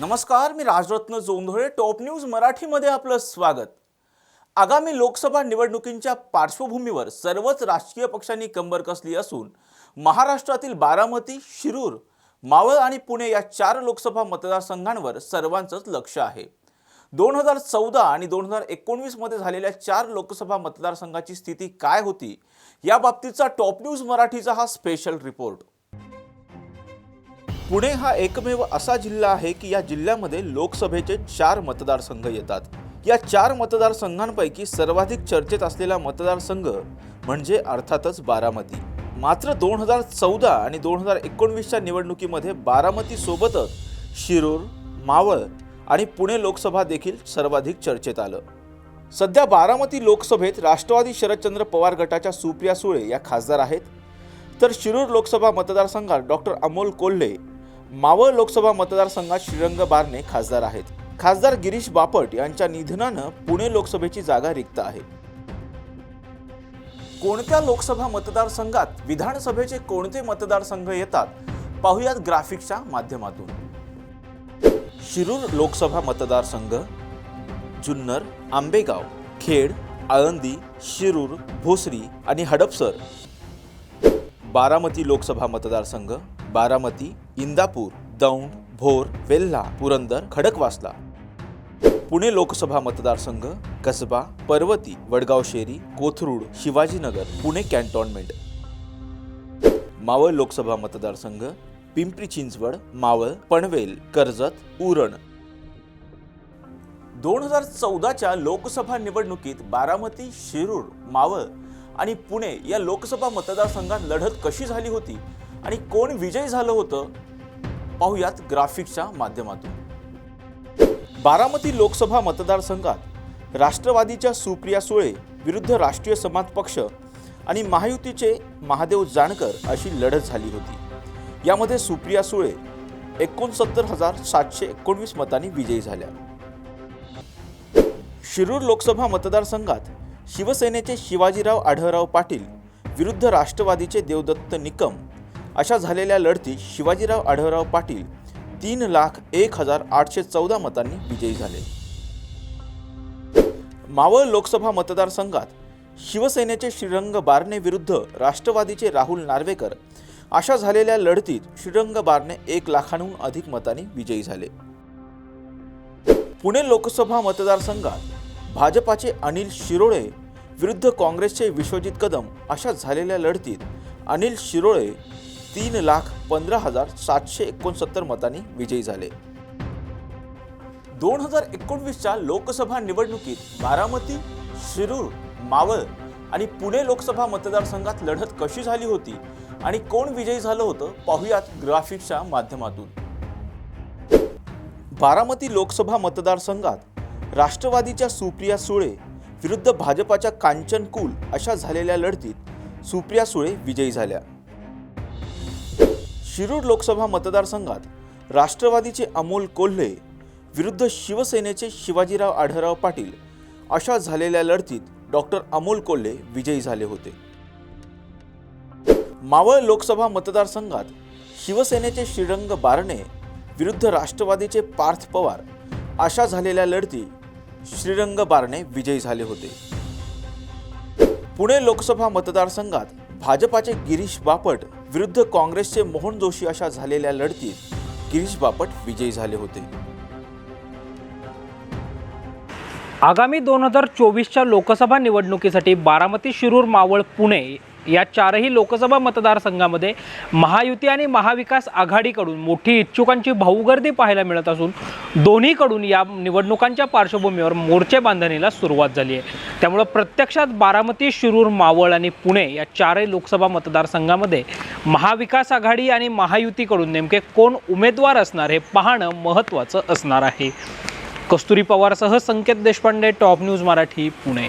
नमस्कार मी Rajratna Jondhale top news मराठीमध्ये आपलं स्वागत. आगामी लोकसभा निवडणुकींच्या पार्श्वभूमीवर सर्वच राजकीय पक्षांनी कंबर कसली असून महाराष्ट्रातील बारामती शिरूर मावळ आणि पुणे या चार लोकसभा मतदारसंघांवर सर्वांचंच लक्ष आहे. दोन हजार चौदा आणि दोन हजार एकोणवीसमध्ये झालेल्या चार लोकसभा मतदारसंघाची स्थिती काय होती या बाबतीचा टॉप न्यूज मराठीचा हा स्पेशल रिपोर्ट. पुणे हा एकमेव असा जिल्हा आहे की या जिल्ह्यामध्ये लोकसभेचे चार मतदारसंघ येतात. या चार मतदारसंघांपैकी सर्वाधिक चर्चेत असलेला मतदारसंघ म्हणजे अर्थातच बारामती. मात्र दोन हजार चौदा आणि दोन हजार एकोणवीसच्या निवडणुकीमध्ये बारामतीसोबतच शिरूर मावळ आणि पुणे लोकसभा देखील सर्वाधिक चर्चेत आलं. सध्या बारामती लोकसभेत राष्ट्रवादी शरदचंद्र पवार गटाच्या सुप्रिया सुळे या खासदार आहेत. तर शिरूर लोकसभा मतदारसंघात डॉक्टर अमोल कोल्हे मावळ लोकसभा मतदारसंघात श्रीरंग बारणे खासदार आहेत. खासदार गिरीश बापट यांच्या निधनानं पुणे लोकसभेची जागा रिक्त आहे. कोणत्या लोकसभा मतदारसंघात विधानसभेचे कोणते मतदारसंघ येतात? पाहुयात ग्राफिक्सच्या माध्यमातून. शिरूर लोकसभा मतदारसंघ जुन्नर आंबेगाव खेड आळंदी शिरूर भोसरी आणि हडपसर. बारामती लोकसभा मतदारसंघ बारामती इंदापूर दौंड भोर वेल्हा पुरंदर खडकवासला. पुणे लोकसभा मतदारसंघ कसबा पर्वती वडगाव शेरी कोथरूड शिवाजीनगर पुणे कॅन्टॉनमेंट. मावळ लोकसभा मतदारसंघ पिंपरी चिंचवड मावळ पनवेल कर्जत उरण. दोन हजार चौदाच्या लोकसभा निवडणुकीत बारामती शिरूर मावळ आणि पुणे या लोकसभा मतदारसंघात लढत कशी झाली होती? आणि कोण विजयी झालं होतं पाहुयात ग्राफिक्सच्या माध्यमातून. बारामती लोकसभा मतदारसंघात राष्ट्रवादीच्या सुप्रिया सुळे विरुद्ध राष्ट्रीय समाज पक्ष आणि महायुतीचे महादेव जानकर अशी लढत झाली होती. यामध्ये सुप्रिया सुळे एकोणसत्तर हजार सातशे एकोणवीस मतांनी विजयी झाल्या. शिरूर लोकसभा मतदारसंघात शिवसेनेचे शिवाजीराव आढळराव पाटील विरुद्ध राष्ट्रवादीचे देवदत्त निकम अशा झालेल्या लढतीत शिवाजीराव आढळराव पाटील तीन लाख एक हजार आठशे चौदा मतांनी विजयी झाले. मावळ लोकसभा मतदारसंघात शिवसेनेचे श्रीरंग बारणे विरुद्ध राष्ट्रवादीचे राहुल नार्वेकर अशा झालेल्या लढतीत श्रीरंग बारणे एक लाखांहून अधिक मतांनी विजयी झाले. पुणे लोकसभा मतदारसंघात भाजपाचे अनिल शिरोळे विरुद्ध काँग्रेसचे विश्वजित कदम अशा झालेल्या लढतीत अनिल शिरोळे तीन लाख पंधरा हजार सातशे एकोणसत्तर मतांनी विजयी झाले. दोन हजार एकोणवीसच्या लोकसभा निवडणुकीत बारामती शिरूर मावळ आणि पुणे लोकसभा मतदारसंघात लढत कशी झाली होती आणि कोण विजयी झालं होतं पाहुयात ग्राफिक्सच्या माध्यमातून. बारामती लोकसभा मतदारसंघात राष्ट्रवादीच्या सुप्रिया सुळे विरुद्ध भाजपाच्या कांचन कुल अशा झालेल्या लढतीत सुप्रिया सुळे विजयी झाल्या. शिरूर लोकसभा मतदारसंघात राष्ट्रवादीचे अमोल कोल्हे विरुद्ध शिवसेनेचे शिवाजीराव आढळराव पाटील अशा झालेल्या लढतीत डॉक्टर अमोल कोल्हे विजयी झाले होते. मावळ लोकसभा मतदारसंघात शिवसेनेचे श्रीरंग बारणे विरुद्ध राष्ट्रवादीचे पार्थ पवार अशा झालेल्या लढती श्रीरंग बारणे विजयी झाले होते. पुणे लोकसभा मतदारसंघात भाजपाचे गिरीश बापट विरुद्ध काँग्रेसचे मोहन जोशी अशा झालेल्या लढतीत गिरीश बापट विजयी झाले होते. आगामी दोन हजार चोवीसच्या लोकसभा निवडणुकीसाठी बारामती शिरूर मावळ पुणे या चारही लोकसभा मतदारसंघामध्ये महायुती आणि महाविकास आघाडीकडून मोठी इच्छुकांची भाऊगर्दी पाहायला मिळत असून दोन्हीकडून या निवडणुकांच्या पार्श्वभूमीवर मोर्चे बांधणीला सुरुवात झाली आहे. त्यामुळं प्रत्यक्षात बारामती शिरूर मावळ आणि पुणे या चारही लोकसभा मतदारसंघामध्ये महाविकास आघाडी आणि महायुतीकडून नेमके कोण उमेदवार असणार हे पाहणं महत्त्वाचं असणार आहे. Kasturi पवारसह Sanket Deshpande top news Marathi Pune.